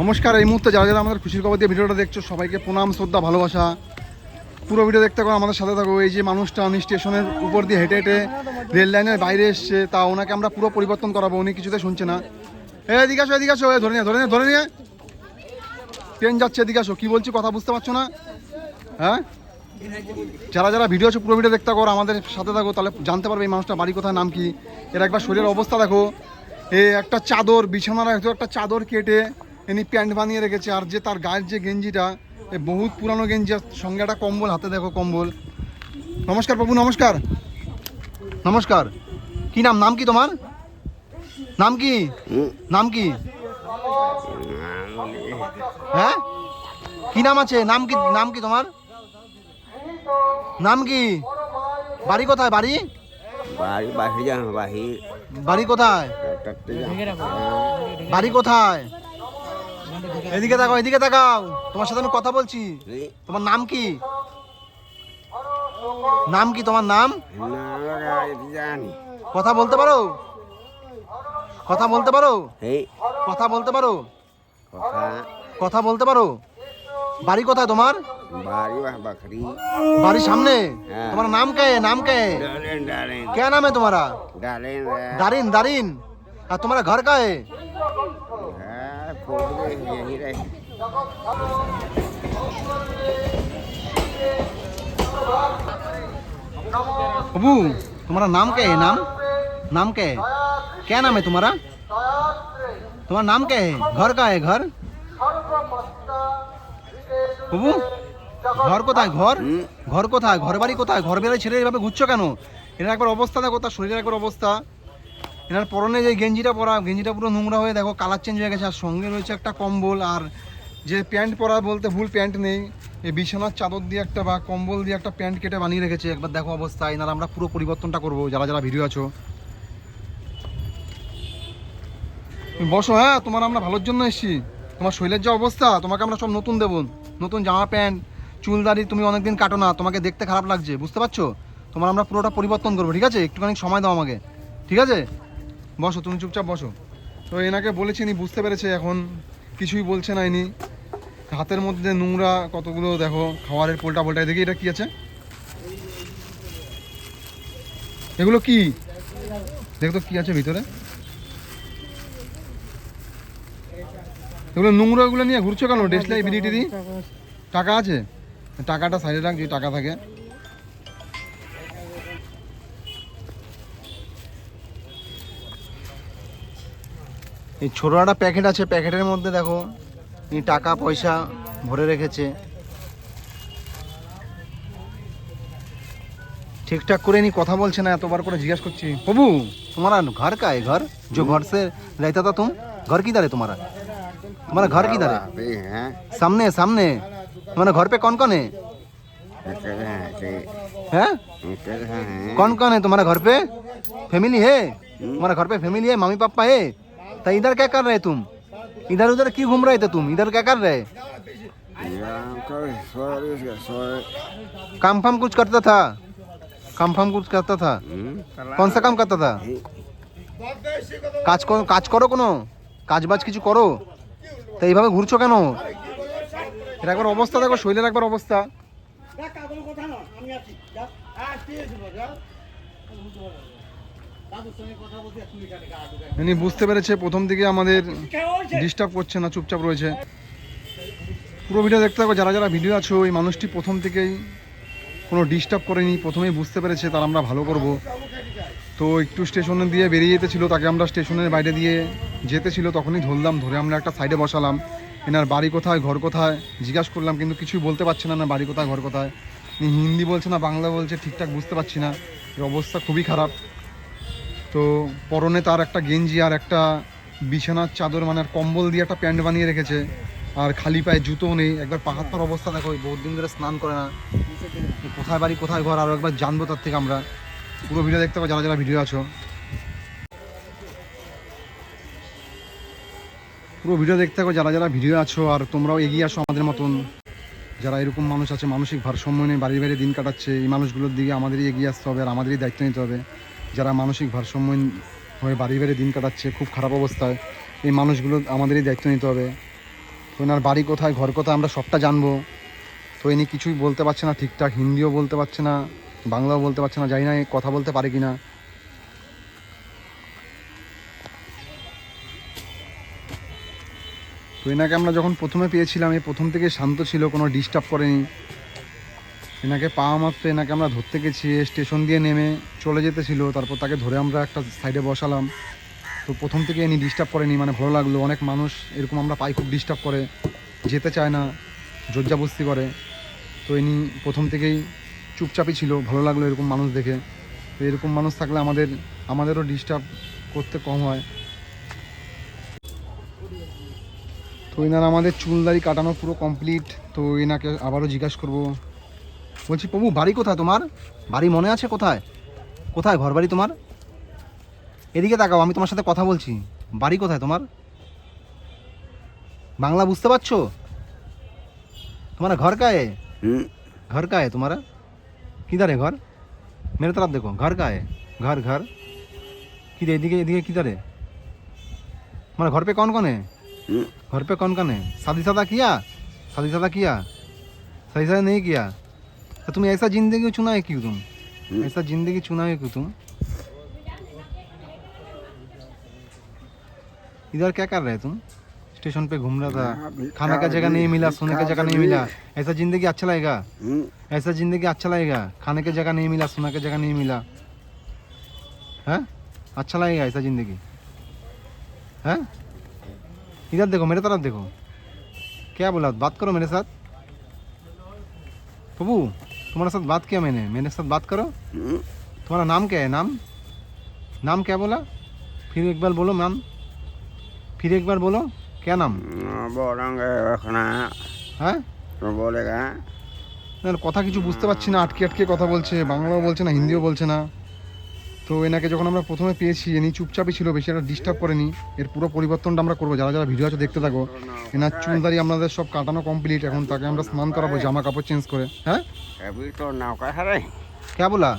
নমস্কার, এই মুহূর্তে যারা যারা আমাদের খুশির খবর দিয়ে ভিডিওটা দেখছ, সবাইকে প্রণাম, শ্রদ্ধা, ভালোবাসা। পুরো ভিডিও দেখতে থাকো, আমাদের সাথে থাকো। এই যে মানুষটা উনি স্টেশনের উপর দিয়ে হেঁটে হেঁটে রেল লাইনের বাইরে এসছে, তা ওনাকে আমরা পুরো পরিবর্তন করাবো, উনি কিছুতে শুনছে না। এ এদিকে আসো এদিকে আসো ধরে নিয়ে ধরে নিয়ে ধরে নিয়ে। ট্রেন যাচ্ছে, এদিকে আসো। কি বলছি, কথা বুঝতে পারছ না? হ্যাঁ? যারা যারা ভিডিও আছে পুরো ভিডিও দেখতে করো আমাদের সাথে থাকো, তাহলে জানতে পারবে এই মানুষটা বাড়ি কোথায়, নাম কি। এর একবার শরীরের অবস্থা দেখো। এ, একটা চাদর, বিছানার একটু একটা চাদর কেটে এনি প্যান্ট বানিয়ে রেখেছে আর যে তার গায়ের যে গেঞ্জিটা এ বহুত পুরানো গেঞ্জি সঙ্গে একটা কম্বল হাতে দেখো কম্বল। নমস্কার বাবু নমস্কার। নমস্কার। কি নাম নাম কি তোমার? নাম কি? নাম কি? হ্যাঁ? কি নাম আছে? নাম কি নাম কি তোমার? নাম কি? বাড়ি কোথায় বাড়ি? বাড়ি বাহির বাড়ি। কোথায়? বাড়ি কোথায়? এদিকে তাকাও এদিকে তাকাও তোমার সাথে আমি কথা বলছি এই, তোমার নাম কি নাম কি তোমার নাম না বাড়ি জানি কথা বলতে পারো কথা বলতে পারো এই কথা বলতে পারো কথা কথা বলতে পারো বাড়ি কোথায় তোমার বাড়ি বা বাকরি বাড়ির সামনে হ্যাঁ। তোমার নাম কে নাম কে डालें डालें क्या नाम है तुम्हारा डालें दारिन दारिन और तुम्हारा घर का है हाँ खोद गए यही रहे अबू तुम्हारा नाम क्या है नाम नाम क्या है क्या नाम है तुम्हारा तुम्हारा नाम क्या है घर का है घर বাবু ঘর কোথায় ঘর হুম। ঘর কোথায় ঘর বাড়ি কোথায় ঘর বেড়ে ছেড়ে এভাবে ঘুরছো কেন এনার একবার অবস্থা দেখো তার শরীরের একবার অবস্থা এনার পরনে যে গেঞ্জিটা পরা, গেঞ্জিটা পুরো নোংরা হয়ে দেখো কালার চেঞ্জ হয়ে গেছে। আর সঙ্গে রয়েছে একটা কম্বল, আর যে প্যান্ট পরা বলতে ভুল প্যান্ট নেই, এই বিছানার চাদর দিয়ে একটা বা কম্বল দিয়ে একটা প্যান্ট কেটে বানিয়ে রেখেছে। একবার দেখো অবস্থা, এনার আমরা পুরো পরিবর্তনটা করব, যারা যারা ভিডিও আছো। বসো হ্যাঁ তোমার আমরা ভালোর জন্য এসেছি। তোমার শরীরের যে অবস্থা, তোমাকে আমরা সব নতুন দেবো। নতুন জামা প্যান্ট, চুল দাড়ি তুমি অনেকদিন কাটো না, তোমাকে দেখতে খারাপ লাগছে, বুঝতে পারছ? তোমার আমরা পুরোটা পরিবর্তন করব, ঠিক আছে? একটুখানি সময় দাও আমাকে, ঠিক আছে? বসো, তুমি চুপচাপ বসো। তো এনাকে বলেছি, ইনি বুঝতে পেরেছে এখন, কিছুই বলছে না ইনি। হাতের মধ্যে নোংরা কতগুলো, দেখো খাবারের পোল্টা পোল্টা দেখি এটা কি আছে? এগুলো কি? দেখো কি আছে ভিতরে। এগুলো নোংরা এগুলো নিয়ে ঘুরছো কেন? ডেসলাই বিড়িটি দি টাকা আছে? টাকাটা সাইডে রাখ, যে টাকা থাকে। এই ছোটো একটা প্যাকেট আছে প্যাকেটের মধ্যে দেখো এই টাকা পয়সা ভরে রেখেছে ঠিকঠাক করে নি কথা বলছে না এতবার করে জিজ্ঞাসা করছি প্রভু तुम्हारा घर का है घर जो घर से रहता था तुम घर किधर है तुम्हारा तुम्हारा घर किधर है बापे हैं सामने सामने तुम्हारे घर पे कौन कौन है निकल हैं से हैं निकल हैं कौन कौन है तुम्हारे घर पे फैमिली है तुम्हारे घर पे फैमिली है मम्मी पापा है तो इधर क्या कर रहे तुम इधर उधर क्यों घूम रहे थे तुम इधर क्या कर रहे यहाँ को सॉरी सॉरी काम फाम कुछ करता था काम फाम कुछ करता था कौन सा काम करता था কাজ করো কাজ করো কোনো কাজ বাজ কিছু করো তো এইভাবে ঘুরছো কেন এটা একবার অবস্থা দেখো শৈলের একবার অবস্থা ইনি বুঝতে পেরেছে, প্রথম দিকে আমাদের ডিস্টার্ব করছে না, চুপচাপ রয়েছে। পুরো ভিডিও দেখতে থাকো, যারা যারা ভিডিও আছো ওই মানুষটি প্রথম থেকেই কোনো ডিস্টার্ব করেনি, প্রথমেই বুঝতে পেরেছে, তার আমরা ভালো করব। তো একটু স্টেশনে দিয়ে বেরিয়ে যেতে ছিল, তাকে আমরা স্টেশনের বাইরে দিয়ে যেতে ছিল, তখনই ধরলাম, ধরে আমরা একটা সাইডে বসালাম। এনার বাড়ি কোথায়, ঘর কোথায়, জিজ্ঞাসা করলাম, কিন্তু কিছুই বলতে পারছে না না বাড়ি কোথায়, ঘর কোথায়। হিন্দি বলছে না, বাংলা বলছে, ঠিকঠাক বুঝতে পারছি না। অবস্থা খুবই খারাপ। তো পরনে তার একটা গেঞ্জি আর একটা বিছানার চাদর মানে আর কম্বল দিয়ে একটা প্যান্ট বানিয়ে রেখেছে। আর খালি পায়ে জুতো নেই। একবার পাহাড় অবস্থা দেখো বহুত দিন ধরে স্নান করে না। কোথায় বাড়ি, কোথায় ঘর আরও একবার জানব তার থেকে আমরা। পুরো ভিডিও দেখতে পাবো, যারা যারা ভিডিও আছো। পুরো ভিডিও দেখতে থাকো, যারা যারা ভিডিও আছো, আর তোমরাও এগিয়ে আসো আমাদের মতন। যারা এরকম মানুষ আছে, মানসিক ভারসাম্য নিয়ে বাড়ি বাইরে দিন কাটাচ্ছে, এই মানুষগুলোর দিকে আমাদেরই এগিয়ে আসতে হবে আর আমাদেরই দায়িত্ব নিতে হবে। যারা মানসিক ভারসাম্য হয়ে বাড়ি বাইরে দিন কাটাচ্ছে, খুব খারাপ অবস্থায়, এই মানুষগুলো আমাদেরই দায়িত্ব নিতে হবে। তো এনার বাড়ি কোথায়, ঘর কোথায় আমরা সবটা জানব। তো ইনি কিছুই বলতে পারছে না, ঠিকঠাক হিন্দিও বলতে পারছে না, বাংলাও বলতে পারছে না, জানি না কথা বলতে পারে কি না তো এনাকে আমরা যখন প্রথমে পেয়েছিলাম এই প্রথম থেকে শান্ত ছিল, কোনো ডিস্টার্ব করেনি। এনাকে পাওয়া মাত্র, এনাকে আমরা ধরতে গেছি, স্টেশন দিয়ে নেমে চলে যেতে ছিল, তারপর তাকে ধরে আমরা একটা সাইডে বসালাম। তো প্রথম থেকে এনি ডিস্টার্ব করেনি মানে ভালো লাগল, অনেক মানুষ এরকম আমরা পাই খুব ডিস্টার্ব করে, যেতে চায় না জজ্জাবস্তি করে। তো ইনি প্রথম থেকেই চুপচাপই ছিল, ভালো লাগল এরকম মানুষ দেখে। তো এরকম মানুষ থাকলে আমাদের, আমাদেরও ডিস্টার্ব করতে কম হয়। তো এনার আমাদের চুলদারি কাটানো পুরো কমপ্লিট তো এনাকে আবারও জিজ্ঞাসা করব বলছি প্রভু বাড়ি কোথায় তোমার বাড়ি মনে আছে কোথায় কোথায় ঘর বাড়ি তোমার এদিকে তাকাও আমি তোমার সাথে কথা বলছি বাড়ি কোথায় তোমার বাংলা বুঝতে পারছো তোমার ঘর কায়ে हम्म, घर का है तुम्हारा किधर है घर मेरे तरफ देखो घर का है घर घर किधर एदिके एदिके किधर है हमारा घर पे कौन कौन है हम्म, घर पे कौन कौन है शादी शादा किया शादी शादा किया शादी शादा नहीं किया तो तुम ऐसा जिंदगी चुना है क्यों तुम हम्म। ऐसा जिंदगी चुना है क्यों तुम इधर क्या कर रहे तुम स्टेशन पे घूम रहा था अभी खाने का जगह नहीं मिला सोने का जगह नहीं मिला ऐसा जिंदगी अच्छा लगेगा हम्म, ऐसा जिंदगी अच्छा लगेगा खाने की जगह नहीं मिला सोने की जगह नहीं मिला है अच्छा लगेगा ऐसा जिंदगी है इधर देखो मेरे तरफ देखो क्या बोला बात करो मेरे साथ प्रभु तुम्हारे साथ बात किया मैंने मेरे साथ बात करो हम्म, तुम्हारा नाम क्या है नाम नाम क्या बोला फिर एक बार बोलो नाम फिर एक बार बोलो क्या नाम बोलेंगे रखना হ্যাঁ तो बोलेगा না কথা কিছু বুঝতে পারছি না আটকে আটকে কথা বলছে বাংলাও বলছে না হিন্দিও বলছে না তো এনাকে যখন আমরা প্রথমে পেয়েছি এনি চুপচাপই ছিল বেশি একটা ডিস্টার্ব করেনি এর পুরো পরিবর্তনটা আমরা করবো যারা যারা ভিডিও আছে দেখতে থাকো এনার চুলদারি আমাদের সব কাটানো কমপ্লিট এখন তাকে আমরা স্নান করাবো জামা কাপড় চেঞ্জ করে হ্যাঁ कबीर तो नाव का है रे क्या बोला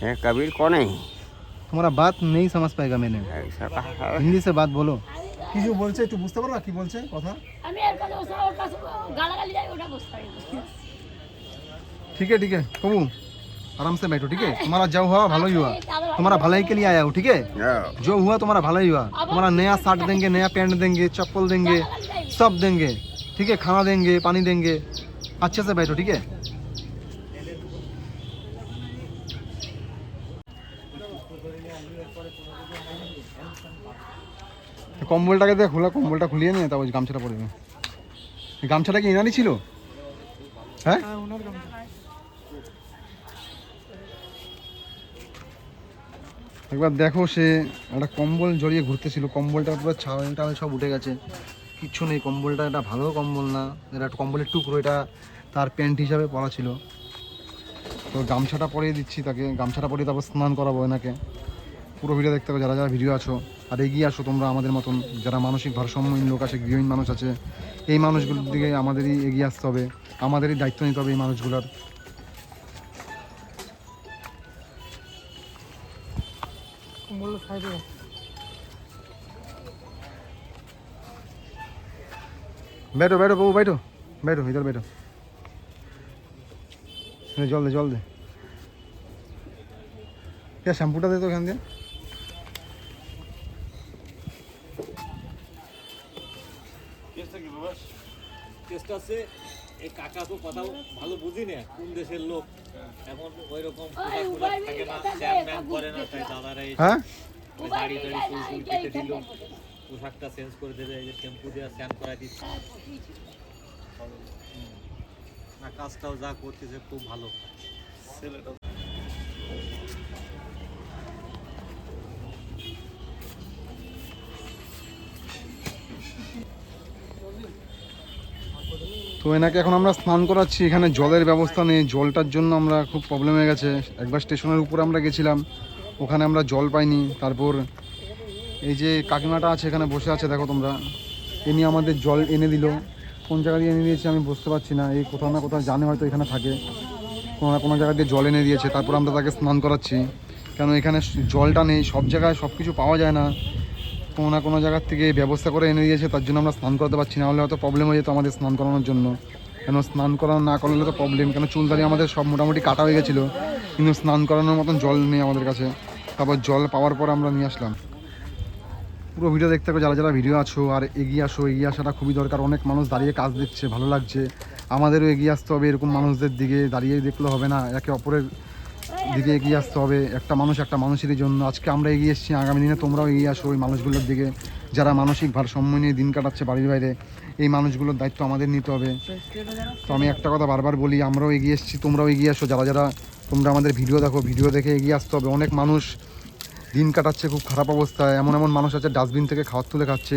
है कबीर कौन है तुम्हारा बात नहीं समझ पाएगा मैंने ऐसा कहा है হিন্দি সে বাত বলো কিছু বলছে একটু বুঝতে পারবা কি বলছে কথা আমি এর কাছে বসে ওর কাছে গালাগালি যাই ওটা বুঝতে পারি না। ठीक है ठीक है कबू आराम से बैठो ठीक है तुम्हारा जो हुआ भला ही हुआ तुम्हारा भलाई के लिए आया हूँ ठीक है जाओ। जो हुआ तुम्हारा भला ही हुआ तुम्हारा नया शर्ट देंगे नया पैंट देंगे चप्पल देंगे सब देंगे ठीक है खाना देंगे पानी देंगे अच्छे से बैठो ठीक है তো কম্বলটাকে দেখ খোলা কম্বলটা খুলিয়ে নিয়ে তারপর গামছাটা পরে দেবে এই গামছাটা কি ইনারই ছিল হ্যাঁ একবার দেখো সে একটা কম্বল জড়িয়ে ঘুরতেছিল, কম্বলটা পুরো ছাল টাল সব উঠে গেছে। কিচ্ছু নেই, কম্বলটা এটা ভালো কম্বল না। এটা কম্বলের টুকরো, এটা তার প্যান্ট হিসাবে পরা ছিল। তো গামছাটা পরিয়ে দিচ্ছি তাকে, গামছাটা পরিয়ে তারপর স্নান করাবো এনাকে। পুরো ভিডিও দেখতে হবে, যারা যারা ভিডিও আছো। আর এগিয়ে আসো তোমরা আমাদের মতন, যারা মানসিক ভারসাম্যহীন লোক আছে, গৃহহীন মানুষ আছে, এই মানুষগুলোর দিকে আমাদেরই এগিয়ে আসতে হবে, আমাদেরই দায়িত্ব নিতে হবে এই মানুষগুলোর। बैठो बैठो बबू बैठो बैठो इधर बैठो ये जल दे जल दे क्या শ্যাম্পুটা দে তো এখান দিয়ে চেষ্টা আছে এই কাকা তো কথা ভালো বুঝি না কোন দেশের লোক এখন ওই রকম ওই পোশাক উবার থাকে না মিনিটটা স্যাম দে, ম্যাম বাবু। করে না তাই দাদারা এসে হ্যাঁ ওই উবার দাড়ি দাড়ি চুল চুল কেটে দিল। পোশাকটা চেঞ্জ করে দেবে এই যে শ্যাম্পু করা দিচ্ছে। না কাজটাও যা করতেছে খুব ভালো। ছেলেটা তো এনাকে এখন আমরা স্নান করাচ্ছি এখানে জলের ব্যবস্থা নেই জলটার জন্য আমরা খুব প্রবলেম হয়ে গেছে। একবার স্টেশনের উপরে আমরা গেছিলাম। ওখানে আমরা জল পাইনি, তারপর এই যে কাকিমাটা আছে এখানে বসে আছে, দেখো তোমরা। এনি আমাদের জল এনে দিল। কোন জায়গা দিয়ে এনে দিয়েছে আমি বুঝতে পারছি না, এই কোথাও না কোথাও জানে হয়তো এখানে থাকে। কোনো না কোনো জায়গা দিয়ে জল এনে দিয়েছে, তারপর আমরা তাকে স্নান করাচ্ছি। কেন এখানে জলটা নেই, সব জায়গায় সব কিছু পাওয়া যায় না। কোনো না কোনো জায়গার থেকে ব্যবস্থা করে এনে দিয়েছে, তার জন্য আমরা স্নান করতে পারছি না, হলে হয়তো প্রবলেম হয়ে যেত আমাদের স্নান করানোর জন্য। কেন স্নান করানো না করলে তো প্রবলেম কেন চুলদারি আমাদের সব মোটামুটি কাটা হয়ে গেছিল। কিন্তু স্নান করানোর মতন জল নেই আমাদের কাছে। তারপর জল পাওয়ার পর আমরা নিয়ে আসলাম। পুরো ভিডিও দেখতে যারা যারা ভিডিও আছো আর এগিয়ে আসো, এগিয়ে আসাটা খুবই দরকার। অনেক মানুষ দাঁড়িয়ে কাজ দেখছে ভালো লাগছে। আমাদেরও এগিয়ে আসতে হবে এরকম মানুষদের দিকে, দাঁড়িয়ে দেখলে হবে না। একে অপরের দিকে এগিয়ে আসতে হবে, একটা মানুষ একটা মানুষেরই জন্য। আজকে আমরা এগিয়ে এসেছি, আগামী দিনে তোমরাও এগিয়ে আসো ওই মানুষগুলোর দিকে। যারা মানসিক ভারসাম্য নিয়ে দিন কাটাচ্ছে বাড়ির বাইরে, এই মানুষগুলোর দায়িত্ব আমাদের নিতে হবে। তো আমি একটা কথা বারবার বলি, আমরাও এগিয়ে এসেছি, তোমরাও এগিয়ে আসো। যারা যারা তোমরা আমাদের ভিডিও দেখো, ভিডিও দেখে এগিয়ে আসতে হবে। অনেক মানুষ দিন কাটাচ্ছে খুব খারাপ অবস্থায়। এমন এমন মানুষ আছে, ডাস্টবিন থেকে খাওয়ার তুলে খাচ্ছে,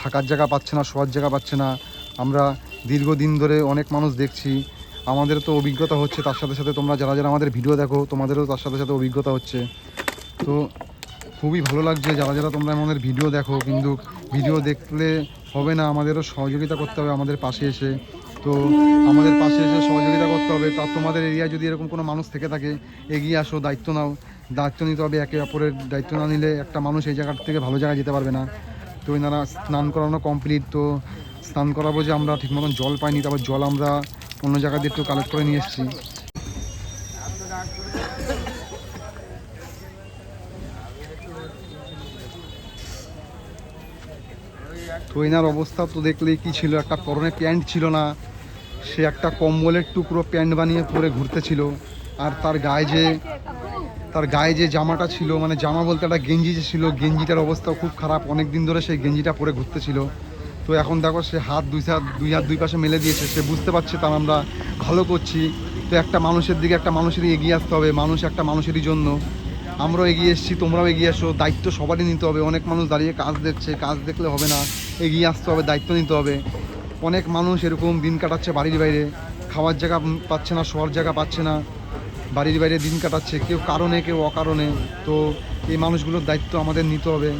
থাকার জায়গা পাচ্ছে না, শোয়ার জায়গা পাচ্ছে না। আমরা দীর্ঘদিন ধরে অনেক মানুষ দেখছি, আমাদের তো অভিজ্ঞতা হচ্ছে, তার সাথে সাথে তোমরা যারা যারা আমাদের ভিডিও দেখো, তোমাদেরও তার সাথে সাথে অভিজ্ঞতা হচ্ছে। তো খুবই ভালো লাগছে, যারা যারা তোমরা আমাদের ভিডিও দেখো, কিন্তু ভিডিও দেখলে হবে না, আমাদেরও সহযোগিতা করতে হবে আমাদের পাশে এসে। তো আমাদের পাশে এসে সহযোগিতা করতে হবে। তা তোমাদের এরিয়ায় যদি এরকম কোনো মানুষ থেকে থাকে, এগিয়ে আসো, দায়িত্ব নাও। দায়িত্ব নিতে হবে, একে অপরের দায়িত্ব না নিলে একটা মানুষ এই জায়গার থেকে ভালো জায়গায় যেতে পারবে না। তো এনারা স্নান করানো কমপ্লিট তো স্নান করাবো যে আমরা ঠিক মতন জল পাইনি, তারপর জল আমরা অন্য জায়গা দিয়ে একটু কালেক্ট করে নিয়ে এসেছি। তো এনার অবস্থা তো দেখলেই কি ছিল, একটা পরনে প্যান্ট ছিল না। সে একটা কম্বলের টুকরো প্যান্ট বানিয়ে পরে ঘুরতেছিল। আর তার গায়ে যে, তার গায়ে যে জামাটা ছিল মানে জামা বলতে একটা গেঞ্জি যে ছিল, গেঞ্জিটার অবস্থা খুব খারাপ। অনেক দিন ধরে সেই গেঞ্জিটা পরে ঘুরতেছিল। তো এখন দেখো সে হাত দুই হাত দুই হাত দুই পাশে মেলে দিয়েছে। সে বুঝতে পারছে তার আমরা ভালো করছি। তো একটা মানুষের দিকে একটা মানুষেরই এগিয়ে আসতে হবে, মানুষ একটা মানুষেরই জন্য। আমরাও এগিয়ে এসেছি, তোমরাও এগিয়ে আসো দায়িত্ব সবারই নিতে হবে। অনেক মানুষ দাঁড়িয়ে কাজ দেখছে, কাজ দেখলে হবে না। এগিয়ে আসতে হবে, দায়িত্ব নিতে হবে। অনেক মানুষ এরকম দিন কাটাচ্ছে বাড়ির বাইরে, খাওয়ার জায়গা পাচ্ছে না, শোয়ার জায়গা পাচ্ছে না, বাড়ির বাইরে দিন কাটাচ্ছে, কেউ কারণে, কেউ অকারণে। তো এই মানুষগুলোর দায়িত্ব আমাদের নিতে হবে।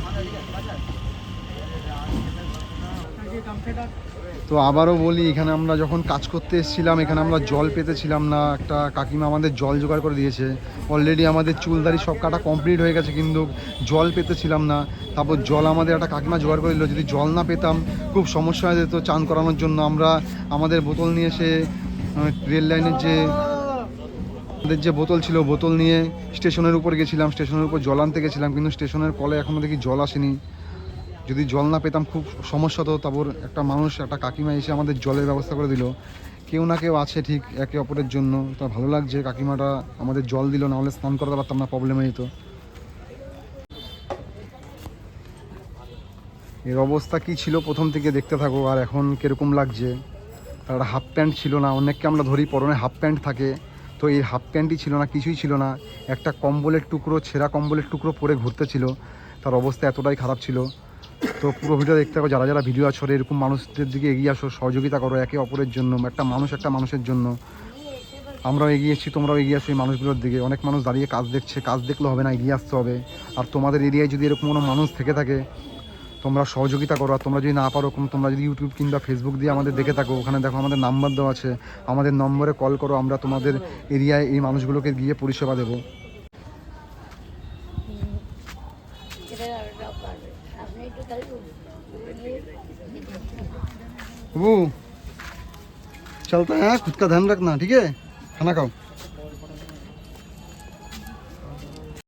তো আবারও বলি, এখানে আমরা যখন কাজ করতে এসেছিলাম, এখানে আমরা জল পেতেছিলাম না। একটা কাকিমা আমাদের জল জোগাড় করে দিয়েছে। অলরেডি আমাদের চুলদারি সব কাটা কমপ্লিট হয়ে গেছে কিন্তু জল পেতেছিলাম না। তারপর জল আমাদের একটা কাকিমা জোগাড় করে দিল, যদি জল না পেতাম খুব সমস্যা হয়ে যেত চান করানোর জন্য। আমরা আমাদের বোতল নিয়ে এসে রেল লাইনের যে, আমাদের যে বোতল ছিল, বোতল নিয়ে স্টেশনের উপর গেছিলাম। স্টেশনের উপর জল আনতে গেছিলাম কিন্তু স্টেশনের কলে এখনও দেখি জল আসেনি। যদি জল না পেতাম খুব সমস্যা হতো। তারপর একটা মানুষ, একটা কাকিমা এসে আমাদের জলের ব্যবস্থা করে দিল। কেউ না কেউ আছে ঠিক একে অপরের জন্য। তা ভালো লাগছে, কাকিমাটা আমাদের জল দিল, না হলে স্নান করতে পারতাম না প্রবলেম হয়ে যেত। এর অবস্থা কি ছিল প্রথম থেকে দেখতে থাকো, আর এখন কীরকম লাগছে? তার হাফ প্যান্ট ছিল না, অনেককে আমরা ধরি পরনে হাফ প্যান্ট থাকে। তো এই হাফ প্যান্টই ছিল না, কিছুই ছিল না। একটা কম্বলের টুকরো, ছেঁড়া কম্বলের টুকরো পরে ঘুরতেছিল তার অবস্থা এতটাই খারাপ ছিল। তো পুরো ভিডিও দেখতে হবে। যারা যারা ভিডিও আছো এরকম মানুষদের দিকে এগিয়ে আসো, সহযোগিতা করো একে অপরের জন্য, একটা মানুষ একটা মানুষের জন্য। আমরাও এগিয়েছি তোমরাও এগিয়ে আসো এই মানুষগুলোর দিকে। অনেক মানুষ দাঁড়িয়ে কাজ দেখছে, কাজ দেখলে হবে না, এগিয়ে আসতে হবে। আর তোমাদের এরিয়ায় যদি এরকম কোনো মানুষ থেকে থাকে, তোমরা সহযোগিতা করো। আর তোমরা যদি না পারো তোমরা যদি ইউটিউব কিংবা ফেসবুক দিয়ে আমাদের দেখে থাকো, ওখানে দেখো আমাদের নাম্বার দেওয়া আছে। আমাদের নম্বরে কল করো, আমরা তোমাদের এরিয়ায় এই মানুষগুলোকে গিয়ে পরিষেবা দেবো। बाबू चलता है खुद का ध्यान रखना ठीक है? खाना खाओ।